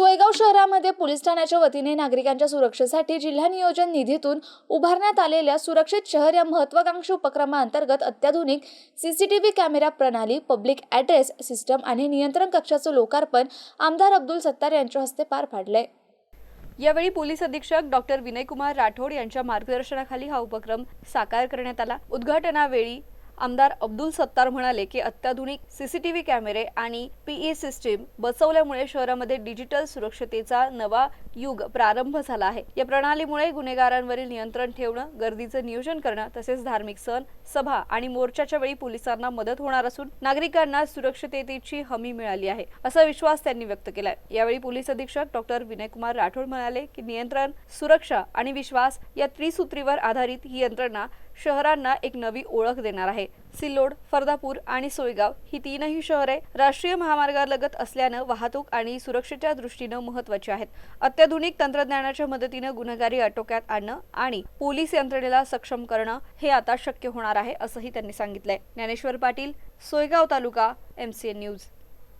सोयगाव शहरामध्ये पोलीस ठाण्याच्या वतीने नागरिकांच्या सुरक्षेसाठी जिल्हा नियोजन निधीतून उभारण्यात आलेल्या सुरक्षित शहर या महत्वाकांक्षी उपक्रमाअंतर्गत अत्याधुनिक सीसीटीव्ही कॅमेरा प्रणाली पब्लिक ॲड्रेस सिस्टम आणि नियंत्रण कक्षाचं लोकार्पण आमदार अब्दुल सत्तार यांच्या हस्ते पार पाडलंय. यावेळी पोलीस अधीक्षक डॉक्टर विनयकुमार राठोड यांच्या मार्गदर्शनाखाली हा उपक्रम साकार करण्यात आला. उद्घाटनावेळी आमदार अब्दुल सत्तार म्हणाले की अत्याधुनिक सीसीटीव्ही कॅमेरे आणि पीई सिस्टीम बसवल्यामुळे शहरामध्ये डिजिटल सुरक्षतेचा नवा युग प्रारंभ झाला आहे. या प्रणालीमुळे गुन्हेगारांवरील नियंत्रण ठेवणं गर्दीचं नियोजन करणं तसेच धार्मिक सण सभा आणि मोर्चाच्या वेळी पोलिसांना मदत होणार असून नागरिकांना सुरक्षिततेची हमी मिळाली आहे असा विश्वास त्यांनी व्यक्त केलाय. यावेळी पोलीस अधीक्षक डॉक्टर विनयकुमार राठोड म्हणाले की नियंत्रण सुरक्षा आणि विश्वास या त्रिसूत्रीवर आधारित ही यंत्रणा शहरांना एक नवी ओळख देणार आहे. सिल्लोड फर्दापूर आणि सोयगाव ही तीनही शहरे राष्ट्रीय महामार्गालगत असल्यानं वाहतूक आणि सुरक्षेच्या दृष्टीनं महत्वाची आहेत. अत्याधुनिक तंत्रज्ञानाच्या मदतीनं गुन्हेगारी आटोक्यात आणणं आणि पोलीस यंत्रणेला सक्षम करणं हे आता शक्य होणार आहे असंही त्यांनी सांगितलंय. Dnyaneshwar Patil Soygaon taluka MCN news